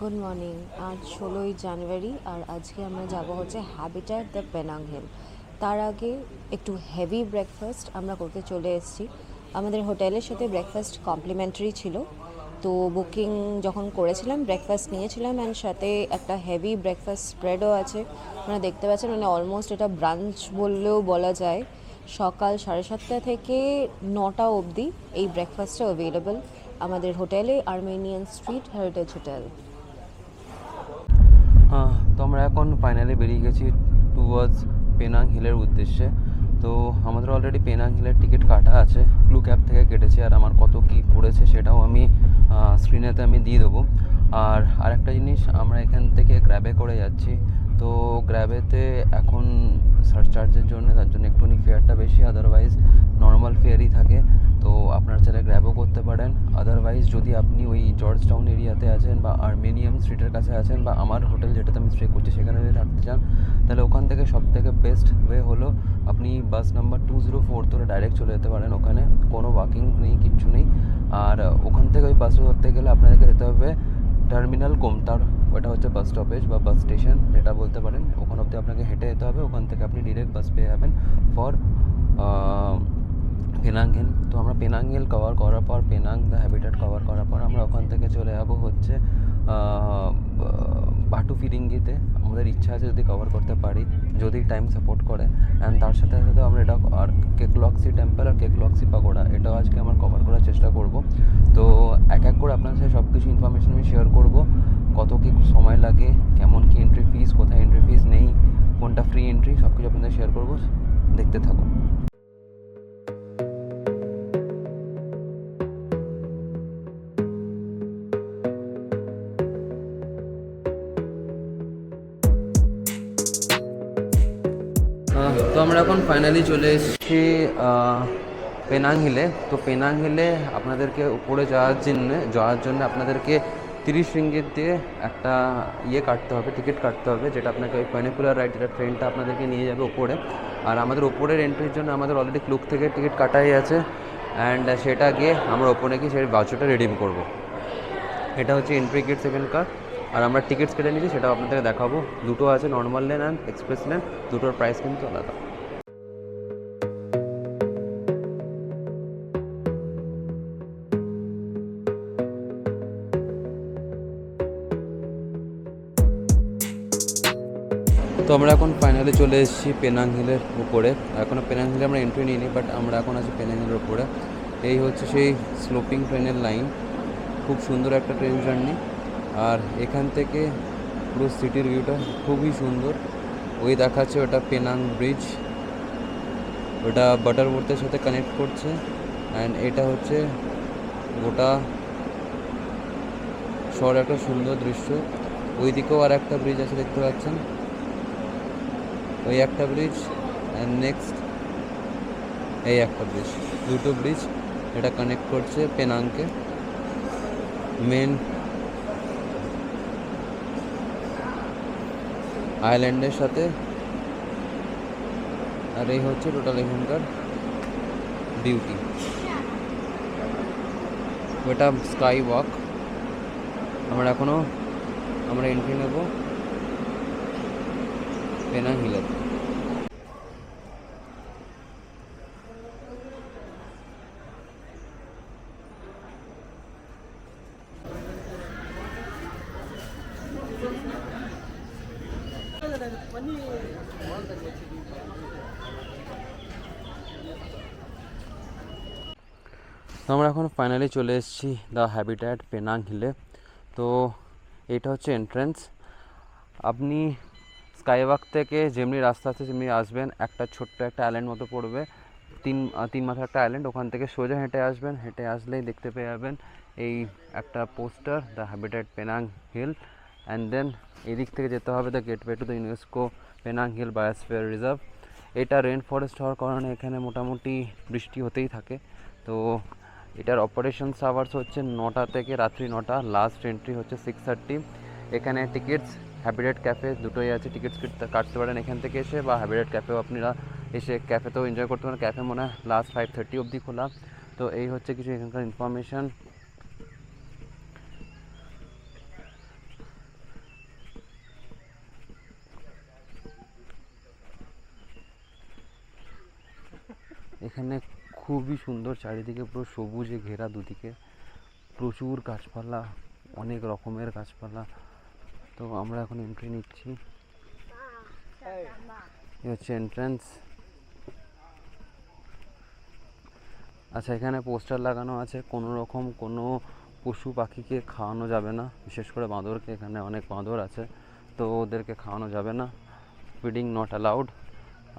Good morning. আজ ষোলোই জানুয়ারি আর আজকে আমরা যাব হচ্ছে হ্যাবিটাট দ্য পেনাং হিল তার আগে একটু হেভি ব্রেকফাস্ট আমরা করতে চলে এসেছি। আমাদের হোটেলের সাথে ব্রেকফাস্ট কমপ্লিমেন্টারি ছিল। তো বুকিং যখন করেছিলাম ব্রেকফাস্ট নিয়েছিলাম অ্যান্ড সাথে একটা হেভি ব্রেকফাস্ট স্প্রেডও আছে। আপনারা দেখতে পাচ্ছেন মানে অলমোস্ট এটা ব্রাঞ্চ বললেও বলা যায়। সকাল সাড়ে সাতটা থেকে নটা অবধি এই ব্রেকফাস্টটা অ্যাভেলেবল আমাদের হোটেলে আর্মেনিয়ান স্ট্রিট হেরিটেজ হোটেল আমরা এখন ফাইনালি বেরিয়ে গেছি টুয়ার্ডস পেনাং হিলের উদ্দেশ্যে। তো আমাদের অলরেডি পেনাং হিলের টিকিট কাটা আছে। ক্লু ক্যাব থেকে কেটেছে আর আমার কত কি পড়েছে সেটাও আমি স্ক্রিনেতে আমি দিয়ে দেবো। আর আরেকটা জিনিস, আমরা এখান থেকে ক্র্যাবে করে যাচ্ছি। তো গ্র্যাবেতে এখন সারচার্জের জন্য, তার জন্য একটুখানি ফেয়ারটা বেশি আদারওয়াইজ নর্মাল ফেয়ারই থাকে। তো আপনার চাইলে গ্র্যাবও করতে পারেন। আদারওয়াইজ যদি আপনি ওই জর্জ টাউন এরিয়াতে আছেন বা আর্মেনিয়াম স্ট্রিটের কাছে আছেন বা আমার হোটেল যেটাতে আমি স্টে করছি, সেখানে যদি থাকতে চান, তাহলে ওখান থেকে সব থেকে বেস্ট ওয়ে হলো আপনি bus number two zero four ধরে ডাইরেক্ট চলে যেতে পারেন ওখানে। কোনো ওয়াকিং নেই, কিচ্ছু নেই। আর ওখান থেকে ওই বাসে ধরতে গেলে আপনাদেরকে যেতে হবে টার্মিনাল কোমতার ওটা হচ্ছে বাস স্টপেজ বা বাস স্টেশন যেটা বলতে পারেন। ওখান অবধি আপনাকে হেঁটে যেতে হবে। ওখান থেকে আপনি ডিরেক্ট বাস পেয়ে যাবেন ফর পেনাঙ্গেল তো আমরা পেনাঙ্গেল কভার করার পর পেনাং দ্য হ্যাবিটেট কভার করার পর আমরা ওখান থেকে চলে যাব হচ্ছে বাটু ফিরিঙ্গিতে আমাদের ইচ্ছা আছে যদি কভার করতে পারি, যদি টাইম সাপোর্ট করে। অ্যান্ড তার সাথে সাথে আমরা এটা আর কেকলক্সি টেম্পল আর কেকলক্সি পাকোড়া এটাও আজকে আমার কভার করার চেষ্টা করব। তো এক এক করে আপনার সাথে সব কিছু ইনফরমেশন আমি শেয়ার করব। লাগে, কেমন কি এন্ট্রি ফিস কোথায় এন্ট্রি ফিস নেই, কোনটা ফ্রি এন্ট্রি সব কিছু আপনাদের শেয়ার করব, দেখতে থাকুন। তো আমরা এখন ফাইনালি চলে এসেছি পেনাং হিলে তো পেনাং হিলে আপনাদেরকে উপরে যাওয়ার জন্য যাওয়ার জন্য আপনাদেরকে তিরিশ রিঙ্গিত দিয়ে একটা ইয়ে কাটতে হবে, টিকিট কাটতে হবে, যেটা আপনাকে ওই পেনিকুলার রাইড, যেটা ট্রেনটা আপনাদেরকে নিয়ে যাবে ওপরে আর আমাদের ওপরের এন্ট্রির জন্য আমাদের অলরেডি ক্লুক থেকে টিকিট কাটাই আছে। অ্যান্ড সেটা গিয়ে আমরা ওপরে গিয়ে সেই বাউচারটা রিডিম করব। এটা হচ্ছে এন্ট্রি গেট সেকেন্ড কার আর আমরা টিকিটস কেটে নিয়েছি, সেটাও আপনাদেরকে দেখাবো। দুটো আছে normal lane and express lane দুটোর প্রাইস কিন্তু আলাদা। তো আমরা এখন ফাইনালি চলে এসেছি পেনাং হিলের উপরে। এখনও পেনাং হিলে আমরা এন্ট্রি নিইনি বাট আমরা এখন আছি পেনাং হিলের উপরে। এই হচ্ছে সেই স্লোপিং ট্রেনের লাইন খুব সুন্দর একটা ট্রেন জার্নি আর এখান থেকে পুরো সিটির ভিউটা খুবই সুন্দর। ওই দেখাচ্ছে ওটা পেনাং ব্রিজ ওটা বাটারবোর্থের সাথে কানেক্ট করছে। অ্যান্ড এটা হচ্ছে গোটা শহর, একটা সুন্দর দৃশ্য। ওই দিকেও আর একটা ব্রিজ আছে, দেখতে পাচ্ছেন? ওই একটা ব্রিজ অ্যান্ড নেক্সট এই একটা ব্রিজ দুটো ব্রিজ এটা কানেক্ট করছে পেনাংকে মেন আইল্যান্ডের সাথে। আর এই হচ্ছে টোটাল এখানকার বিউটি ওটা স্কাই ওয়াক আমরা এখনও আমরা এন্ট্রি নেব। পেনাং হিলের তো আমরা এখন ফাইনালি চলে এসেছি দ্য হ্যাবিট্যাট পেনাং হিলে তো এটা হচ্ছে এন্ট্রেন্স আপনি স্কাইওয়াক থেকে যেমনি রাস্তা আছে যেমনি আসবেন। একটা ছোট্ট একটা আইল্যান্ড মতো পড়বে। তিন তিন মাথার একটা আইল্যান্ড ওখান থেকে সোজা হেঁটে আসবেন। হেঁটে আসলেই দেখতে পেয়ে যাবেন এই একটা poster the habitat Penang hill and then এদিক থেকে যেতে হবে the gateway to the UNESCO Penang hill biosphere reserve এটা রেন ফরেস্ট হওয়ার কারণে এখানে মোটামুটি বৃষ্টি হতেই থাকে। তো এটার অপারেশন আওয়ার্স হচ্ছে নটা থেকে রাত্রি নটা। লাস্ট এন্ট্রি হচ্ছে সিক্স থার্টি এখানে টিকিটস হ্যাবিটেট ক্যাফে দুটোই আছে টিকিট ফিট কাটতে পারেন এখান থেকে এসে বা হ্যাবিটেট ক্যাফেও আপনারা এসে ক্যাফেতেও এনজয় করতে পারেন। ক্যাফে মনে হয় লাস্ট ফাইভ থার্টি অবধি খোলা। তো এই হচ্ছে কিছু এখানকার ইনফরমেশান এখানে খুবই সুন্দর চারিদিকে পুরো সবুজে ঘেরা দুদিকে। প্রচুর গাছপালা, অনেক রকমের গাছপালা। তো আমরা এখন এন্ট্রি নিচ্ছি। হচ্ছে এন্ট্রান্স আচ্ছা এখানে পোস্টার লাগানো আছে, কোনো রকম কোনো পশু পাখিকে খাওয়ানো যাবে না। বিশেষ করে বাঁদরকে, এখানে অনেক বাঁদর আছে, তো ওদেরকে খাওয়ানো যাবে না। ফিডিং নট অ্যালাউড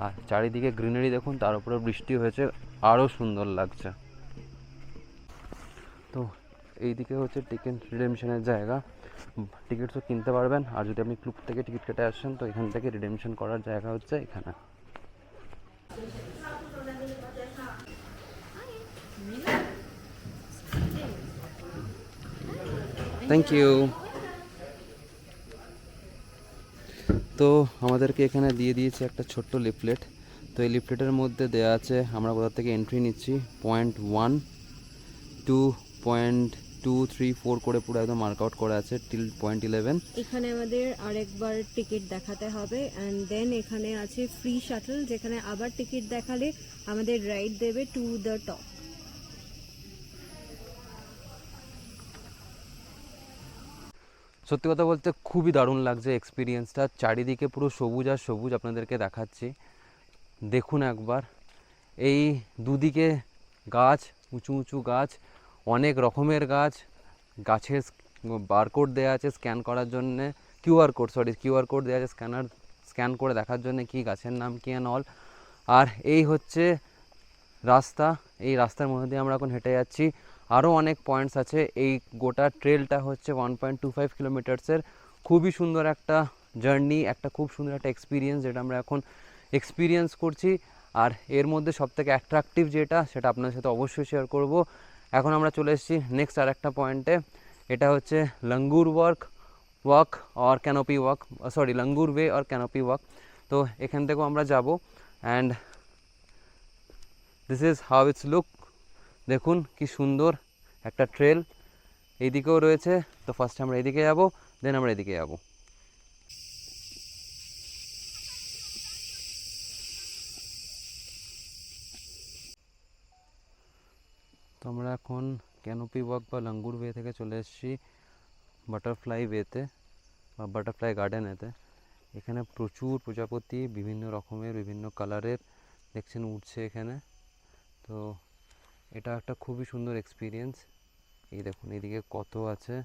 আর চারিদিকে গ্রিনারি দেখুন, তার উপরে বৃষ্টি হয়েছে আরও সুন্দর লাগছে। তো এইদিকে হচ্ছে টিকিট রিডেমশনের জায়গা। টিকিটসও কিনতে পারবেন। আর যদি আপনি ক্লুব থেকে টিকিট কেটে আসেন, তো এখান থেকে রিডেমশন করার জায়গা হচ্ছে এখানে। থ্যাংক ইউ তো আমাদেরকে এখানে দিয়ে দিয়েছে একটা ছোট্ট লিফলেট। তো এই লিফলেটের মধ্যে দেওয়া আছে, আমরা কোথা থেকে এন্ট্রি নিচ্ছি point one two point two three four করে পুরো একদম মার্কআউট করা আছে টিল পয়েন্ট ইলেভেন এখানে আমাদের আরেকবার টিকিট দেখাতে হবে অ্যান্ড দেন এখানে আছে ফ্রি শাটল যেখানে আবার টিকিট দেখালে আমাদের রাইড দেবে টু দ্য টপ সত্যি কথা বলতে খুবই দারুণ লাগছে এক্সপিরিয়েন্সটা চারিদিকে পুরো সবুজ আর সবুজ আপনাদেরকে দেখাচ্ছি। দেখুন একবার এই দুদিকে গাছ উঁচু উঁচু গাছ অনেক রকমের গাছ গাছের বারকোড দেওয়া আছে স্ক্যান করার জন্যে QR code sorry QR code দেওয়া আছে স্ক্যানার স্ক্যান করে দেখার জন্য কি গাছের নাম কি অ্যান্ড অল আর এই হচ্ছে রাস্তা, এই রাস্তার মধ্যে দিয়ে আমরা এখন হেঁটে যাচ্ছি। আরও অনেক পয়েন্টস আছে, এই গোটা ট্রেলটা হচ্ছে ওয়ান পয়েন্ট টু ফাইভ কিলোমিটার্সের খুবই সুন্দর একটা জার্নি একটা খুব সুন্দর একটা এক্সপিরিয়েন্স যেটা আমরা এখন এক্সপিরিয়েন্স করছি। আর এর মধ্যে সবথেকে অ্যাট্রাকটিভ যেটা, সেটা আপনাদের সাথে অবশ্যই শেয়ার করব। এখন আমরা চলে এসেছি নেক্সট আর একটা পয়েন্টে এটা হচ্ছে langur work walk or canopy walk sorry langur way or canopy walk তো এখান থেকেও আমরা যাব and this is how it's look দেখুন কি সুন্দর একটা ট্রেল এইদিকেও রয়েছে। তো ফার্স্ট আমরা এদিকে যাব দেন আমরা এদিকে যাব। এখন ক্যানোপি ওয়াক বা লাঙ্গুর ওয়ে থেকে চলে এসেছি বাটারফ্লাই ওয়েতে বা বাটারফ্লাই গার্ডেনেতে এখানে প্রচুর প্রজাপতি, বিভিন্ন রকমের, বিভিন্ন কালারের দেখছেন উঠছে এখানে। তো এটা একটা খুবই সুন্দর এক্সপিরিয়েন্স এই দেখুন, এদিকে কত আছে।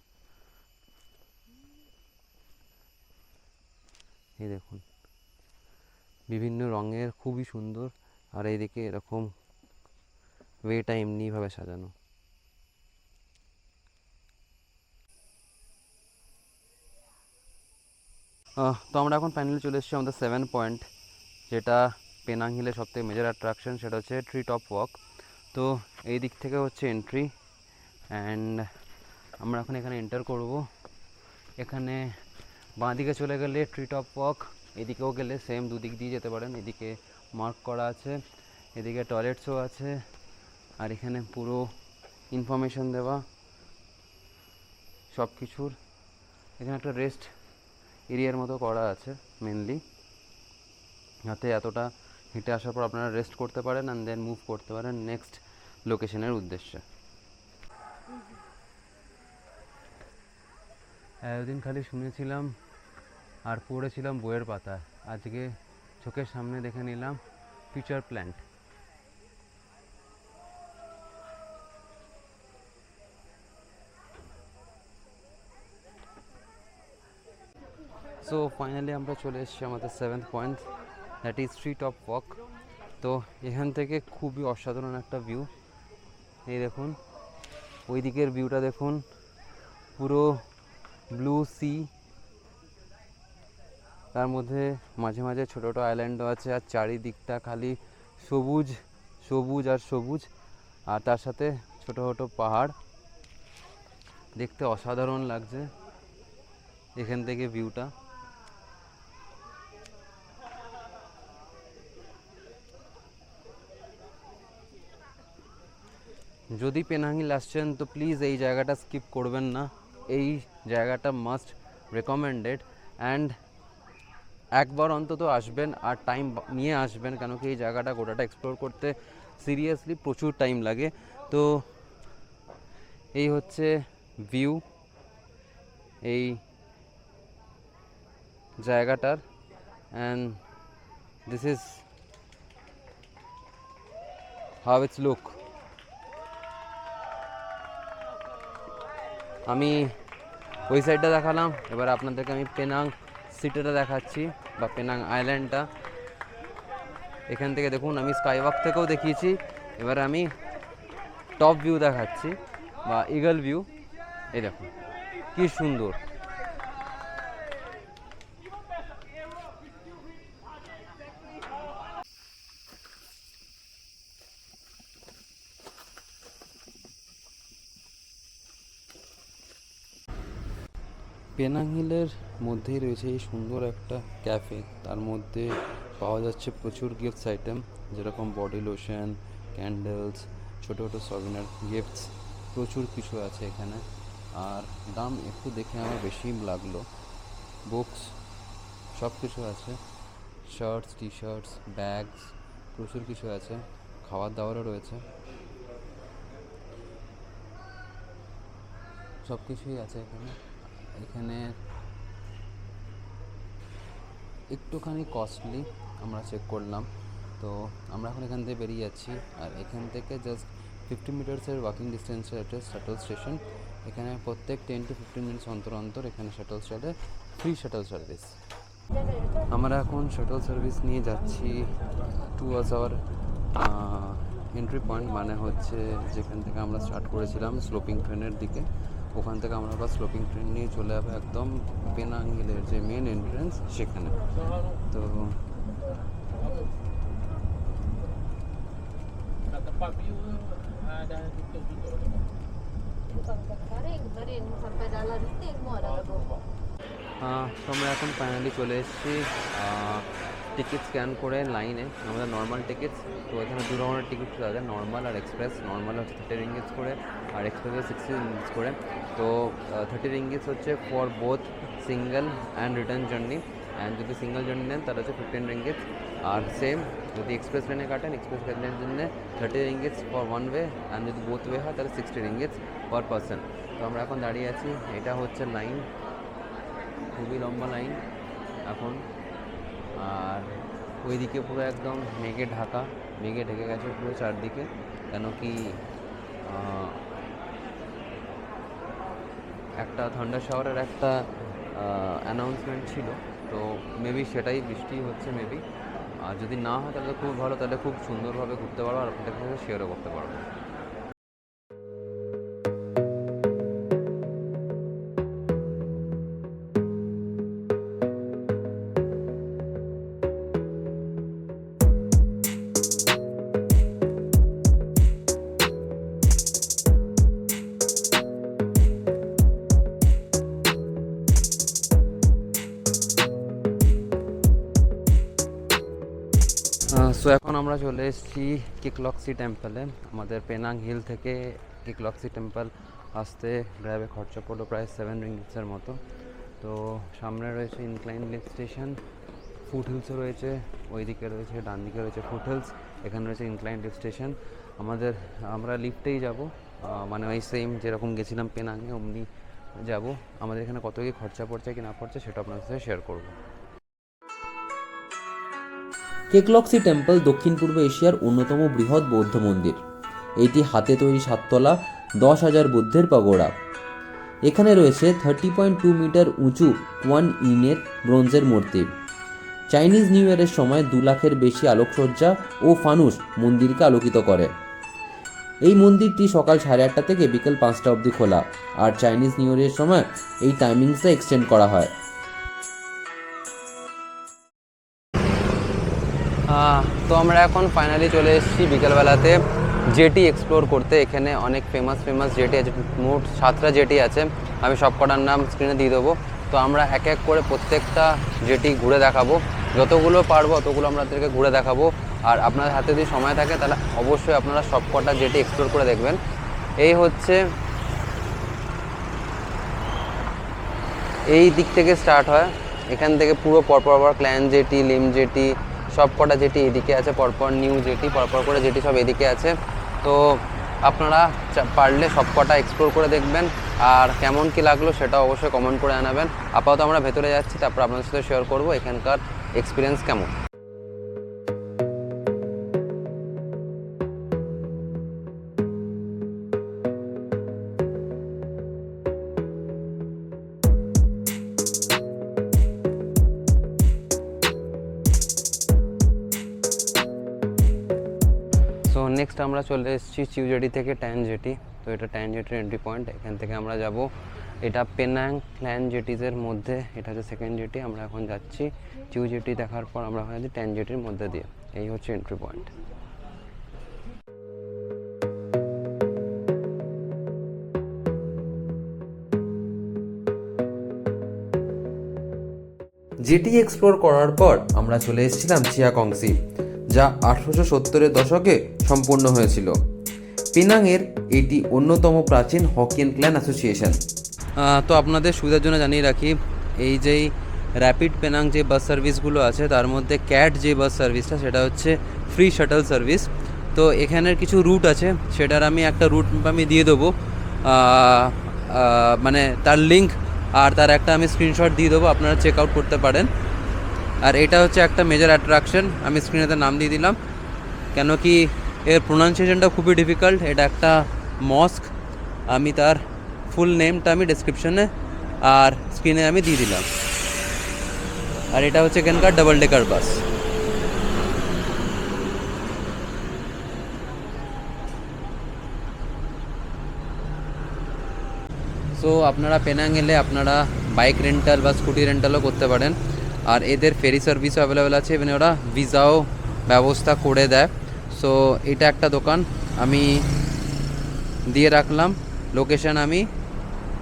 এই দেখুন, বিভিন্ন রঙের, খুবই সুন্দর। আর এইদিকে এরকম ওয়েটা এমনিভাবে সাজানো। তো আমরা এখন ফাইনালি চলে এসেছি আমাদের সেভেন পয়েন্ট যেটা পেনাং হিলের সবথেকে মেজর অ্যাট্রাকশন সেটা হচ্ছে ট্রি টপ ওয়াক তো এই দিক থেকে হচ্ছে এন্ট্রি অ্যান্ড আমরা এখন এখানে এন্টার করব। এখানে বাঁ দিকে চলে গেলে ট্রি টপ ওয়াক এদিকেও গেলে সেম দুদিক দিয়ে যেতে পারেন। এদিকে মার্ক করা আছে, এদিকে টয়লেটসও আছে, আর এখানে পুরো ইনফরমেশন দেওয়া সব কিছুর এখানে একটা রেস্ট এরিয়ার মতো করা আছে মেনলি যাতে এতটা হেঁটে আসার পর আপনারা রেস্ট করতে পারেন অ্যান্ড দেন মুভ করতে পারেন নেক্সট লোকেশনের উদ্দেশ্যে। এতদিন খালি শুনেছিলাম আর পড়েছিলাম বইয়ের পাতা। আজকে চোখের সামনে দেখে নিলাম ফিউচার প্ল্যান্ট সো ফাইনালি আমরা চলে এসেছি আমাদের seventh point that is street of walk তো, এখান থেকে খুবই অসাধারণ একটা ভিউ এই দেখুন ওই দিকের ভিউটা দেখুন, পুরো ব্লু সি তার মধ্যে মাঝে মাঝে ছোটো ছোটো আইল্যান্ডও আছে, আর চারিদিকটা খালি সবুজ সবুজ আর সবুজ, আর তার সাথে ছোটো ছোটো পাহাড়। দেখতে অসাধারণ লাগছে এখান থেকে ভিউটা যদি পেনাঙ্গিল আসছেন, তো প্লিজ এই জায়গাটা স্কিপ করবেন না। এই জায়গাটা মাস্ট রেকমেন্ডেড অ্যান্ড একবার অন্তত আসবেন আর টাইম নিয়ে আসবেন, কেন কি এই জায়গাটা গোটাটা এক্সপ্লোর করতে সিরিয়াসলি প্রচুর টাইম লাগে। তো এই হচ্ছে ভিউ এই জায়গাটার and this is how it's look আমি ওই সাইডটা দেখালাম। এবার আপনাদেরকে আমি পেনাং সিটিটা দেখাচ্ছি বা পেনাং আইল্যান্ডটা এখান থেকে দেখুন, আমি স্কাইওয়াক থেকেও দেখিয়েছি। এবার আমি টপ ভিউ দেখাচ্ছি বা ইগল ভিউ এই দেখুন, কী সুন্দর। পেনাং হিলের মধ্যেই রয়েছে এই সুন্দর একটা ক্যাফে। তার মধ্যে পাওয়া যাচ্ছে প্রচুর গিফটস আইটেম যেরকম বডি লোশন ক্যান্ডেলস ছোটো ছোটো সভিনার গিফটস প্রচুর কিছু আছে এখানে। আর দাম একটু দেখে আমার বেশি লাগল। বুকস সব কিছু আছে। শার্টস টি শার্টস ব্যাগস প্রচুর কিছু আছে। খাবার দাবারও রয়েছে। সব কিছুই আছে এখানে। এখানে একটুখানি কস্টলি আমরা চেক করলাম। তো আমরা এখন এখান থেকে বেরিয়ে যাচ্ছি। আর এখান থেকে জাস্ট ফিফটি মিটার্সের ওয়াকিং ডিস্টেন্সে একটা শাটল স্টেশন এখানে প্রত্যেক টেন টু ফিফটিন মিনিটস অন্তর অন্তর এখানে শাটল চলে। ফ্রি শাটল সার্ভিস আমরা এখন শাটল সার্ভিস নিয়ে যাচ্ছি two hours hour entry point মানে হচ্ছে যেখান থেকে আমরা স্টার্ট করেছিলাম স্লোপিং ট্রেনের দিকে। ওখান থেকে আমরা আবার স্লোপিং ট্রেন নিয়ে চলে যাব একদম পেনাং হিলের যে মেন এন্ট্রেন্স সেখানে তো Kat tempat view tu ah, dah tutup-tutup dah. Bukan kering, kering sampai dalam ni semua dah tutup. আহ, তো আমরা এখন ফাইনালি চলে এসেছি টিকিট স্ক্যান করে লাইনে আমাদের নর্মাল টিকিটস তো এখানে দু ধরনের টিকিট পাওয়া যায় নর্মাল আর এক্সপ্রেস নর্মাল হচ্ছে থার্টি রিঙ্গিটস করে, আর এক্সপ্রেসে সিক্সটি রিঙ্গিটস করে। তো থার্টি রিঙ্গিটস হচ্ছে for both single and return journey and যদি সিঙ্গেল জার্নি নেন, তাহলে হচ্ছে ফিফটিন রিঙ্গিটস আর সেম যদি এক্সপ্রেস ট্রেনে কাটেন এক্সপ্রেস ট্রেনের জন্য thirty ringgits for one way and যদি বোথ ওয়ে হয়, তাহলে সিক্সটি রিঙ্গিটস পার পার্সন তো আমরা এখন দাঁড়িয়ে আছি, এটা হচ্ছে লাইন খুবই লম্বা লাইন এখন আর ওইদিকে পুরো একদম মেঘে ঢাকা, মেঘে ঢেকে গেছে পুরো চারদিকে। কেন কি একটা থান্ডার শাওয়ারের একটা অ্যানাউন্সমেন্ট ছিল। তো মেবি সেটাই বৃষ্টি হচ্ছে মেবি আর যদি না হয় তাহলে খুব ভালো, তাহলে খুব সুন্দরভাবে ঘুরতে পারব আর আপনাদের সাথে শেয়ারও করতে পারব। আমরা চলে এসেছি কিকলক্সি টেম্পলে আমাদের পেনাং হিল থেকে কিকলক্সি টেম্পল আসতে ড্রাইভে খরচা পড়ল প্রায় সেভেন রিঙ্গিটসের মতো। তো সামনে রয়েছে ইনক্লাইন লিফট স্টেশন ফুট হিলসও রয়েছে, ওইদিকে রয়েছে ডান দিকে রয়েছে ফুট হিলস এখানে রয়েছে ইনক্লাইন লিফট স্টেশন আমাদের, আমরা লিফটেই যাব মানে ওই সেম যেরকম গেছিলাম পেনাঙে, অমনি যাব। আমাদের এখানে কত কি খরচা পড়ছে, কি না পড়ছে, সেটা আপনাদের সাথে শেয়ার করব। কেকলক্সি টেম্পল দক্ষিণ পূর্ব এশিয়ার অন্যতম বৃহৎ বৌদ্ধ মন্দির। এটি হাতে তৈরি সাততলা, দশ হাজার বুদ্ধের পাগোড়া। এখানে রয়েছে থার্টি পয়েন্ট টু মিটার উঁচু ওয়ান ইনের ব্রোঞ্জের মূর্তি। চাইনিজ নিউ ইয়ারের সময় দু লাখের বেশি আলোকসজ্জা ও ফানুস মন্দিরকে আলোকিত করে। এই মন্দিরটি সকাল সাড়ে আটটা থেকে বিকেল পাঁচটা অবধি খোলা। আর চাইনিজ নিউ ইয়ারের সময় এই টাইমিংসটা এক্সটেন্ড করা হয়। তো আমরা এখন ফাইনালি চলে এসেছি বিকেলবেলাতে জেটি এক্সপ্লোর করতে। এখানে অনেক ফেমাস ফেমাস জেটি আছে, মোট সাতটা জেটি আছে। আমি সব কটার নাম স্ক্রিনে দিয়ে দেবো। তো আমরা এক এক করে প্রত্যেকটা জেটি ঘুরে দেখাবো। যতগুলো পারব অতগুলো আপনাদেরকে ঘুরে দেখাবো। আর আপনাদের হাতে যদি সময় থাকে, তাহলে অবশ্যই আপনারা সব কটা জেটি এক্সপ্লোর করে দেখবেন। এই হচ্ছে এই দিক থেকে স্টার্ট হয়। এখান থেকে পুরো পরপর আবার ক্ল্যান জেটি লিম জেটি সব কটা যেটি এদিকে আছে, পরপর নিউ যেটি পরপর করে যেটি সব এদিকে আছে। তো আপনারা পারলে সব কটা এক্সপ্লোর করে দেখবেন, আর কেমন কি লাগল সেটা অবশ্যই কমেন্ট করে জানাবেন। আপাতত আমরা ভেতরে যাচ্ছি, তারপর আপনাদের সাথে শেয়ার করব, এখানকার এক্সপিরিয়েন্স কেমন। নেক্সট আমরা চলে এসেছি চিউজেটি থেকে ট্যান জেটি তো এটা ট্যান জেটির এন্ট্রি পয়েন্ট এখান থেকে আমরা যাব। এটা পেনাং ক্ল্যান জেটিসের মধ্যে, এটা হচ্ছে সেকেন্ড জেটি আমরা এখন যাচ্ছি। চিউ জেটি দেখার পর আমরা এখন যাচ্ছি ট্যান জেটির মধ্যে দিয়ে। এই হচ্ছে এন্ট্রি পয়েন্ট জেটি এক্সপ্লোর করার পর আমরা চলে এসেছিলাম চিয়াকংসি যা আঠারোশো সত্তরের দশকে সম্পূর্ণ হয়েছিল। পেনাংয়ের এটি অন্যতম প্রাচীন হকিয়ান ক্ল্যান অ্যাসোসিয়েশন। তো আপনাদের সুবিধার জন্য জানিয়ে রাখি, এই যেই র্যাপিড পেনাং যে বাস সার্ভিসগুলো আছে, তার মধ্যে ক্যাট যে বাস সার্ভিসটা, সেটা হচ্ছে ফ্রি শাটল সার্ভিস। তো এখানের কিছু রুট আছে, সেটার আমি একটা রুট আমি দিয়ে দেবো। মানে তার লিঙ্ক আর তার একটা আমি স্ক্রিনশট দিয়ে দেবো, আপনারা চেক আউট করতে পারেন। আর এটা হচ্ছে একটা মেজর অ্যাট্রাকশন আমি স্ক্রিনে তার নাম দিয়ে দিলাম। কেন কি এর প্রোনাউন্সিয়েশনটা খুবই ডিফিকাল্ট এটা একটা মস্ক আমি তার ফুল নেমটা আমি ডেসক্রিপশনে আর স্ক্রিনে আমি দিয়ে দিলাম। আর এটা হচ্ছে এখানকার ডাবল ডেকার বাস সো আপনারা পেনাং এলে আপনারা বাইক রেন্টাল বা স্কুটি রেন্টালও করতে পারেন। আর এদের ফেরি সার্ভিসও অ্যাভেলেবেল আছে। এবং ওরা ভিসাও ব্যবস্থা করে দেয়। সো এটা একটা দোকান। আমি দিয়ে রাখলাম। লোকেশন আমি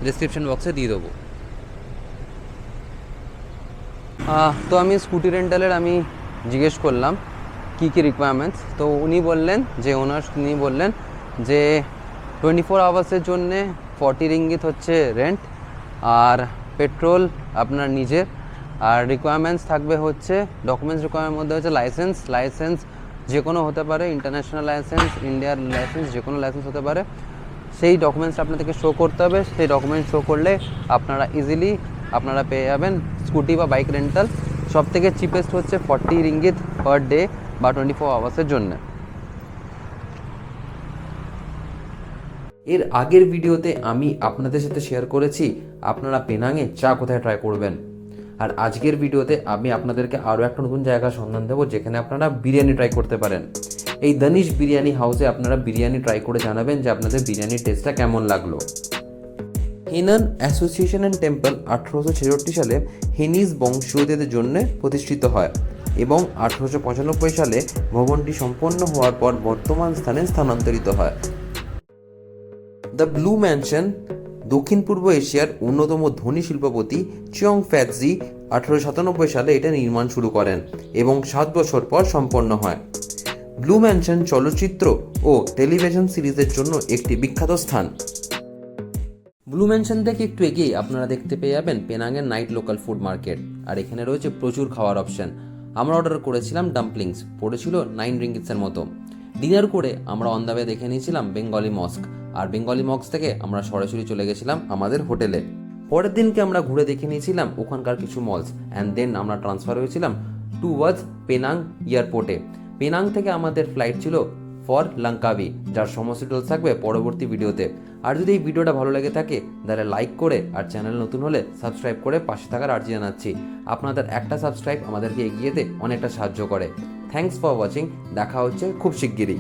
ডিসক্রিপশন বক্সে দিয়ে দেবো। তো আমি স্কুটি রেন্টালের আমি জিজ্ঞেস করলাম, কী কী রিকোয়ারমেন্টস তো উনি বললেন, যে ওনার উনি বললেন যে টোয়েন্টি ফোর আওয়ার্সের জন্যে ফর্টি রিঙ্গিত হচ্ছে রেন্ট আর পেট্রোল আপনার নিজের। আর রিকোয়ারমেন্টস থাকবে হচ্ছে ডকুমেন্টস রিকোয়ারমেন্ট মধ্যে হচ্ছে লাইসেন্স লাইসেন্স যে কোনো হতে পারে ইন্টারন্যাশনাল লাইসেন্স ইন্ডিয়ার লাইসেন্স যে কোনো লাইসেন্স হতে পারে। সেই ডকুমেন্টস আপনাদেরকে শো করতে হবে। সেই ডকুমেন্টস শো করলে আপনারা ইজিলি আপনারা পেয়ে যাবেন স্কুটি বা বাইক রেন্টাল সব থেকে চিপেস্ট হচ্ছে ফর্টি রিঙ্গিত পার ডে বা টোয়েন্টি ফোর আওয়ার্সের জন্য। এর আগের ভিডিওতে আমি আপনাদের সাথে শেয়ার করেছি, আপনারা পেনাংয়ে চা কোথায় ট্রাই করবেন? আর আজকের ভিডিওতে আমি আপনাদেরকে আরও একটা নতুন জায়গার সন্ধান দেবো, যেখানে আপনারা বিরিয়ানি ট্রাই করতে পারেন। এই দানিশ বিরিয়ানি হাউসে আপনারা বিরিয়ানি ট্রাই করে জানাবেন যে আপনাদের বিরিয়ানির টেস্টটা কেমন লাগল। হেনান অ্যাসোসিয়েশন অ্যান্ড টেম্পল আঠারোশো ছেষট্টি সালে হেনিস বংশীয়দের জন্য প্রতিষ্ঠিত হয় এবং আঠারোশো পঁচানব্বই সালে ভবনটি সম্পন্ন হওয়ার পর বর্তমান স্থানে স্থানান্তরিত হয়। দ্য ব্লু ম্যানশন দক্ষিণ পূর্ব এশিয়ার অন্যতম ধনী শিল্পপতি চিয়ং ফ্যাটজি আঠারোশো সাতানব্বই সালে এটা নির্মাণ শুরু করেন এবং সাত বছর পর সম্পন্ন হয়। ব্লু ম্যানশন চলচ্চিত্র ও টেলিভিশন সিরিজের জন্য একটি বিখ্যাত স্থান। ব্লু ম্যানশন থেকে একটু এগিয়ে আপনারা দেখতে পেয়ে যাবেন পেনাংয়ের নাইট লোকাল ফুড মার্কেট। আর এখানে রয়েছে প্রচুর খাওয়ার অপশন। আমরা অর্ডার করেছিলাম ডাম্পলিংস, পড়েছিল নাইন রিঙ্গিটসের মতো। ডিনার করে আমরা অন দেখে নিয়েছিলাম বেঙ্গলি মস্ক আর বেঙ্গলি মস্ক থেকে আমরা সরাসরি চলে গেছিলাম আমাদের হোটেলে পরের দিনকে আমরা ঘুরে দেখে নিয়েছিলাম ওখানকার কিছু মলস অ্যান্ড দেন আমরা ট্রান্সফার হয়েছিলাম টু ওয়ার্ডস পেনাং এয়ারপোর্টে পেনাং থেকে আমাদের ফ্লাইট ছিল ফর লঙ্কাবি, যার সমস্ত ডিটেলস থাকবে পরবর্তী ভিডিওতে। আর যদি এই ভিডিওটা ভালো লেগে থাকে, তাহলে লাইক করে আর চ্যানেল নতুন হলে সাবস্ক্রাইব করে পাশে থাকার আর্জি জানাচ্ছি। আপনাদের একটা সাবস্ক্রাইব আমাদেরকে এগিয়ে যেতে অনেকটা সাহায্য করে। থ্যাংকস ফর ওয়াচিং দেখা হচ্ছে খুব শিগগিরই।